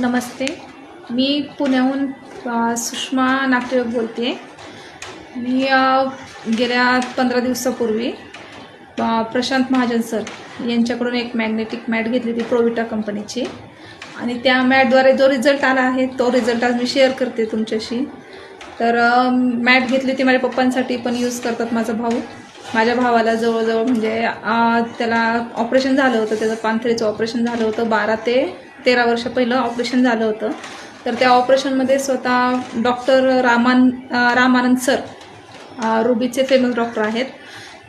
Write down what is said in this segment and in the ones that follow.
नमस्ते. मी पुण्याहून सुषमा नागटिळक बोलते मी गेल्या पंधरा दिवसापूर्वी प्रशांत महाजन सर यांच्याकडून एक मॅग्नेटिक मॅट घेतली होती प्रोविटा कंपनीची. आणि त्या मॅटद्वारे जो रिझल्ट आला आहे तो रिझल्ट आज मी शेअर करते तुमच्याशी. तर मॅट घेतली होती माझ्या पप्पांसाठी पण यूज करतात माझा भाऊ. माझ्या भावाला जवळजवळ म्हणजे त्याला ऑपरेशन झालं होतं त्याचं पानथळीचं ऑपरेशन झालं होतं बारा ते तेरा वर्ष पहिलं ऑपरेशन झालं होतं. तर त्या ऑपरेशनमध्ये स्वतः डॉक्टर रामान रामानंद सर रुबीचे फेमस डॉक्टर आहेत.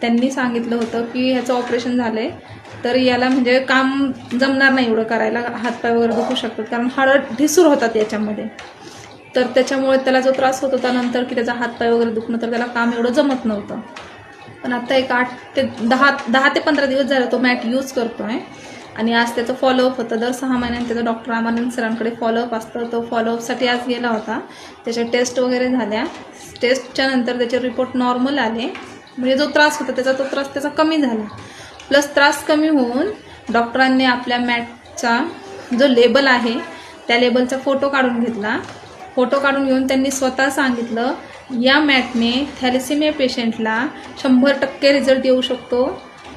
त्यांनी सांगितलं होतं की ह्याचं ऑपरेशन झालं आहे तर याला म्हणजे काम जमणार नाही एवढं करायला हातपाय वगैरे दुखू शकतात. कारण हाडं ढिसूर होतात याच्यामध्ये. तर त्याच्यामुळे त्याला जो त्रास होत होता नंतर की त्याचा हातपाय वगैरे दुखणं तर त्याला काम एवढं जमत नव्हतं. पण आता एक आठ ते दहा दहा ते पंधरा दिवस झाले तो मॅट यूज करतो आहे आणि आज त्याचं फॉलोअप होतं. दर सहा महिन्यांनी त्याचं डॉक्टर रामानंद सरांकडे फॉलोअप असतं. तो फॉलोअपसाठी आज गेला होता. त्याच्या टेस्ट वगैरे झाल्या. टेस्टच्या नंतर त्याचे रिपोर्ट नॉर्मल आले. म्हणजे जो त्रास होता त्याचा तो त्रास त्याचा कमी झाला. प्लस त्रास कमी होऊन डॉक्टरांनी आपल्या मॅटचा जो लेबल आहे त्या लेबलचा फोटो काढून घेतला. फोटो काढून घेऊन त्यांनी स्वतः सांगितलं या मॅटने थॅलेसिमिया पेशंटला शंभर टक्के रिझल्ट येऊ शकतो.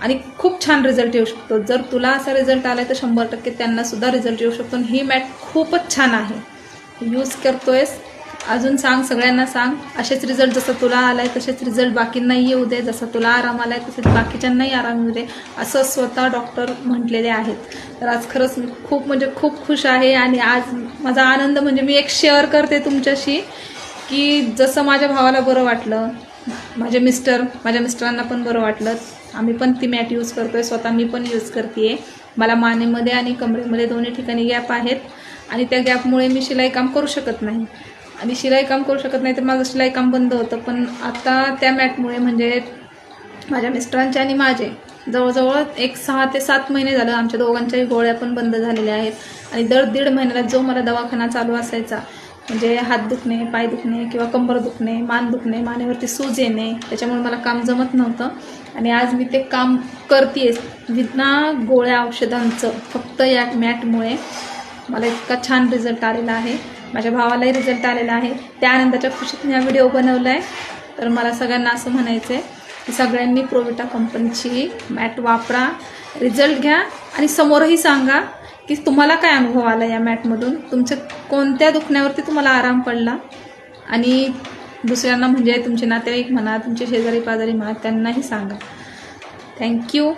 आणि खूप छान रिझल्ट येऊ शकतो. जर तुला असा रिझल्ट आला तर शंभर टक्के त्यांनासुद्धा रिझल्ट येऊ शकतो. आणि ही मॅट खूपच छान आहे. यूज करतोयस. अजून सांग सगळ्यांना सांग. असेच रिझल्ट जसं तुला आला आहे तसेच रिझल्ट बाकींनाही येऊ दे. जसं तुला आराम आला आहे तसेच बाकीच्यांनाही आराम येऊ दे असं स्वतः डॉक्टर म्हटलेले आहेत. तर आज खरंच मी खूप म्हणजे खूप खुश आहे आणि आज माझा आनंद म्हणजे मी एक शेअर करते तुमच्याशी की जसं माझ्या भावाला बरं वाटलं माझे मिस्टर माझ्या मिस्टरांना पण बरं वाटलं. आम्ही पण ती मॅट यूज करतो आहे स्वतः मी पण यूज करते मला मानेमध्ये आणि कमरेमध्ये दोन्ही ठिकाणी गॅप आहेत आणि त्या गॅपमुळे मी शिलाई काम करू शकत नाही. आणि शिलाई काम करू शकत नाही तर माझं शिलाई काम बंद होतं. पण आता त्या मॅटमुळे म्हणजे माझ्या मिस्टरांचे आणि माझे जवळजवळ एक सहा ते सात महिने झालं आमच्या दोघांच्याही गोळ्या पण बंद झालेल्या आहेत. आणि दर दीड महिन्याला जो मला दवाखाना चालू असायचा म्हणजे हात दुखणे पाय दुखणे किंवा कंबर दुखणे मान दुखणे मानेवरती सूज येणे त्याच्यामुळे मला काम जमत नव्हतं. आणि आज मी ते काम करते विना गोळ्या औषधांचं फक्त या मॅटमुळे. मला इतका छान रिझल्ट आलेला आहे. माझ्या भावालाही रिझल्ट आलेला आहे. त्या आनंदाच्या खुशीत मी हा व्हिडिओ बनवला आहे तर मला सगळ्यांना असं म्हणायचं आहे की सगळ्यांनी प्रोविटा कंपनीची मॅट वापरा रिझल्ट घ्या आणि समोरही सांगा. की तुम्हाला काय अनुभव आला या मॅटमधून तुमच्या कोणत्या दुखण्यावरती तुम्हाला आराम पडला? आणि दुसऱ्यांना म्हणजे तुमचे नातेवाईक म्हणा तुमचे शेजारी पाजारी म्हणा त्यांनाही सांगा. थँक्यू